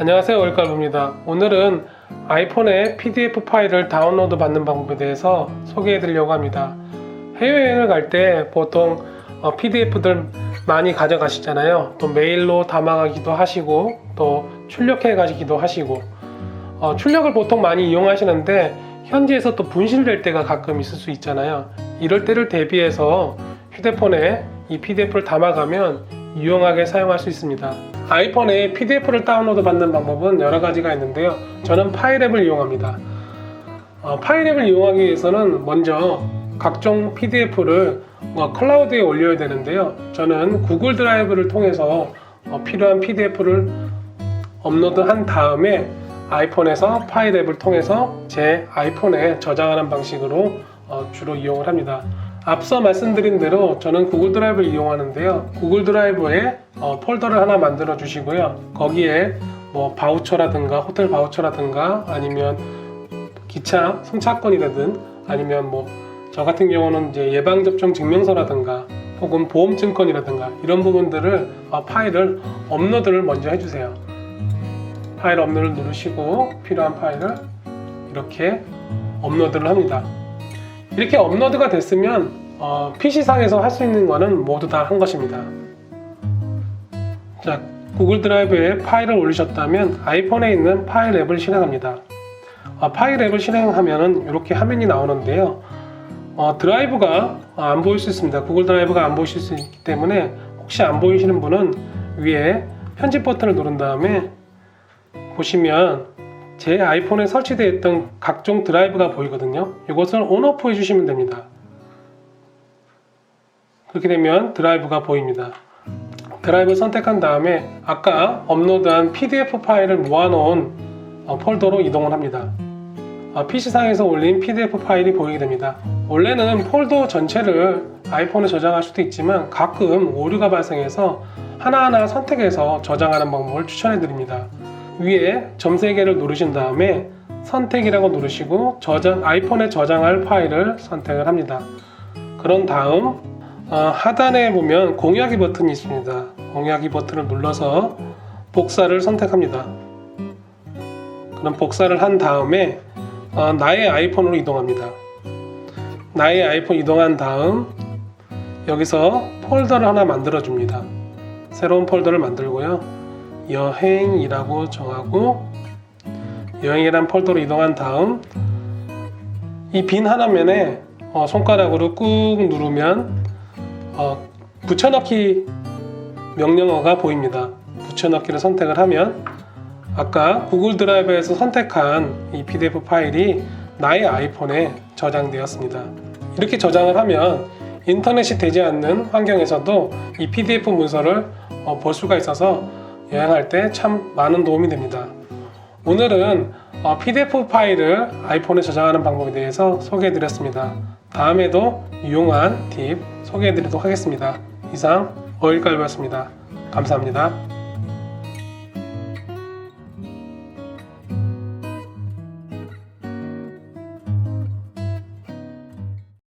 안녕하세요 월갈부입니다. 오늘은 아이폰에 PDF 파일을 다운로드 받는 방법에 대해서 소개해 드리려고 합니다. 해외여행을 갈 때 보통 PDF들 많이 가져가시잖아요. 또 메일로 담아가기도 하시고 또 출력해 가시기도 하시고. 어, 출력을 보통 많이 이용하시는데 현지에서 또 분실될 때가 가끔 있을 수 있잖아요. 이럴 때를 대비해서 휴대폰에 이 PDF를 담아가면 유용하게 사용할 수 있습니다. 아이폰에 PDF를 다운로드 받는 방법은 여러 가지가 있는데요. 저는 파일앱을 이용합니다. 어, 파일앱을 이용하기 위해서는 먼저 각종 PDF를 뭐 클라우드에 올려야 되는데요. 저는 구글 드라이브를 통해서 어, 필요한 PDF를 업로드한 다음에 아이폰에서 파일앱을 통해서 제 아이폰에 저장하는 방식으로 어, 주로 이용을 합니다. 앞서 말씀드린 대로 저는 구글 드라이브를 이용하는데요. 구글 드라이브에 어, 폴더를 하나 만들어 주시고요. 거기에 뭐 바우처라든가 호텔 바우처라든가 아니면 기차 승차권이라든 아니면 뭐 저 같은 경우는 이제 예방접종 증명서라든가 혹은 보험증권이라든가 이런 부분들을 어, 파일을 업로드를 먼저 해주세요. 파일 업로드를 누르시고 필요한 파일을 이렇게 업로드를 합니다. 이렇게 업로드가 됐으면 어, PC상에서 할 수 있는 거는 모두 다 한 것입니다. 자, 구글 드라이브에 파일을 올리셨다면 아이폰에 있는 파일 앱을 실행합니다. 어, 파일 앱을 실행하면 이렇게 화면이 나오는데요. 어, 드라이브가 안 보일 수 있습니다. 구글 드라이브가 안 보이실 수 있기 때문에 혹시 안 보이시는 분은 위에 편집 버튼을 누른 다음에 보시면 제 아이폰에 설치되어 있던 각종 드라이브가 보이거든요. 이것을 온오프 해주시면 됩니다. 그렇게 되면 드라이브가 보입니다. 드라이브 선택한 다음에 아까 업로드한 PDF 파일을 모아놓은 어, 폴더로 이동을 합니다. 어, PC상에서 올린 PDF 파일이 보이게 됩니다. 원래는 폴더 전체를 아이폰에 저장할 수도 있지만 가끔 오류가 발생해서 하나하나 선택해서 저장하는 방법을 추천해 드립니다. 위에 점 3개를 누르신 다음에 선택이라고 누르시고 저장, 아이폰에 저장할 파일을 선택을 합니다. 그런 다음 어, 하단에 보면 공유하기 버튼이 있습니다. 공유하기 버튼을 눌러서 복사를 선택합니다. 그럼 복사를 한 다음에 어, 나의 아이폰으로 이동합니다. 나의 아이폰 이동한 다음 여기서 폴더를 하나 만들어 줍니다. 새로운 폴더를 만들고요. 여행이라고 정하고 여행이란 폴더로 이동한 다음 이 빈 하나면에 어, 손가락으로 꾹 누르면 어, 붙여넣기 명령어가 보입니다. 붙여넣기를 선택을 하면 아까 구글 드라이브에서 선택한 이 PDF 파일이 나의 아이폰에 저장되었습니다. 이렇게 저장을 하면 인터넷이 되지 않는 환경에서도 이 PDF 문서를 어, 볼 수가 있어서 여행할 때 참 많은 도움이 됩니다. 오늘은 어, PDF 파일을 아이폰에 저장하는 방법에 대해서 소개해 드렸습니다. 다음에도 유용한 팁 소개해 드리도록 하겠습니다. 이상 어일갈비였습니다. 감사합니다.